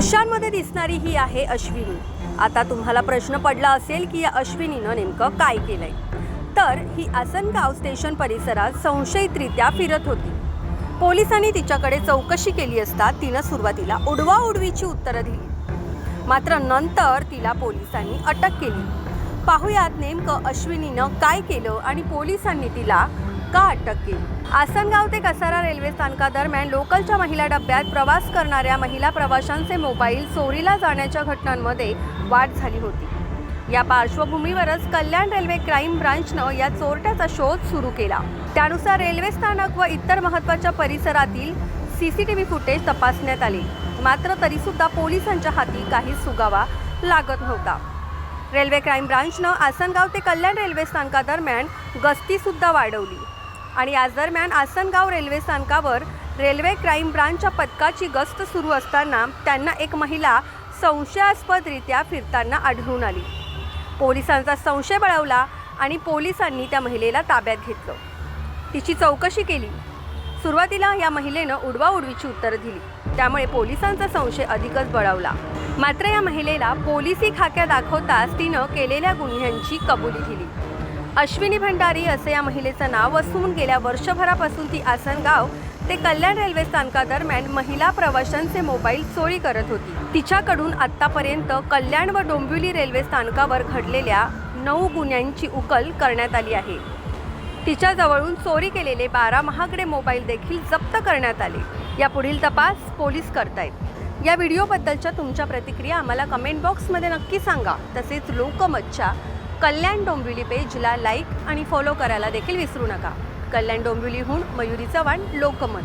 दृश्यांमध्ये दिसणारी ही आहे अश्विनी. आता तुम्हाला प्रश्न पडला असेल की या अश्विनीनं नेमकं काय केलंय? तर ही आसनगाव स्टेशन परिसरात संशयितरित्या फिरत होती. पोलिसांनी तिच्याकडे चौकशी केली असता तिनं सुरुवातीला उडवाउडवीची उत्तरं दिली. मात्र नंतर तिला पोलिसांनी अटक केली. पाहुयात नेमकं अश्विनीनं काय केलं आणि पोलिसांनी तिला का अटक. केली आसनगाव ते कसारा रेल्वे स्थानकादरम्यान लोकलच्या महिला डब्यात प्रवास करणाऱ्या महिला प्रवाशांचे मोबाईल चोरीला जाण्याच्या घटनांमध्ये वाढ झाली होती. या पार्श्वभूमीवरच कल्याण रेल्वे क्राईम ब्रांचनं या चोरट्याचा शोध सुरू केला. त्यानुसार रेल्वे स्थानक व इतर महत्त्वाच्या परिसरातील C C T V footage तपासण्यात आले. मात्र तरीसुद्धा पोलिसांच्या हाती काही सुगावा लागत नव्हता. रेल्वे क्राईम ब्रांचनं आसनगाव ते कल्याण रेल्वे स्थानकादरम्यान गस्तीसुद्धा वाढवली. आणि याच दरम्यान आसनगाव रेल्वे स्थानकावर रेल्वे क्राईम ब्रांचच्या पथकाची गस्त सुरू असताना त्यांना एक महिला संशयास्पदरित्या फिरताना आढळून आली. पोलिसांचा संशय बळवला आणि पोलिसांनी त्या महिलेला ताब्यात घेतलं. तिची चौकशी केली. सुरुवातीला या महिलेनं उडवाउडवीची उत्तरं दिली. त्यामुळे पोलिसांचा संशय अधिकच बळावला. मात्र या महिलेला पोलिसी खाक्या दाखवताच तिनं केलेल्या गुन्ह्यांची कबुली दिली. अश्विनी भंडारी असं या महिलेचं नाव असून गेल्या वर्षभरापासून ती आसनगाव ते कल्याण रेल्वे स्थानकादरम्यान महिला प्रवाशांचे मोबाईल चोरी करत होती. तिच्याकडून आत्तापर्यंत कल्याण व डोंबिवली रेल्वे स्थानकावर घडलेल्या नऊ गुन्ह्यांची उकल करण्यात आली आहे. तिच्याजवळून चोरी केलेले बारा महागडे मोबाईल देखील जप्त करण्यात आले. या पुढील तपास पोलीस करतायत. या व्हिडिओबद्दलच्या तुमच्या प्रतिक्रिया आम्हाला कमेंट बॉक्समध्ये नक्की सांगा. तसेच लोकमतच्या कल्याण डोंबिवली पेजला लाईक आणि फॉलो करायला देखील विसरू नका. कल्याण डोंबिवलीहून मयुरी चव्हाण लोकमत.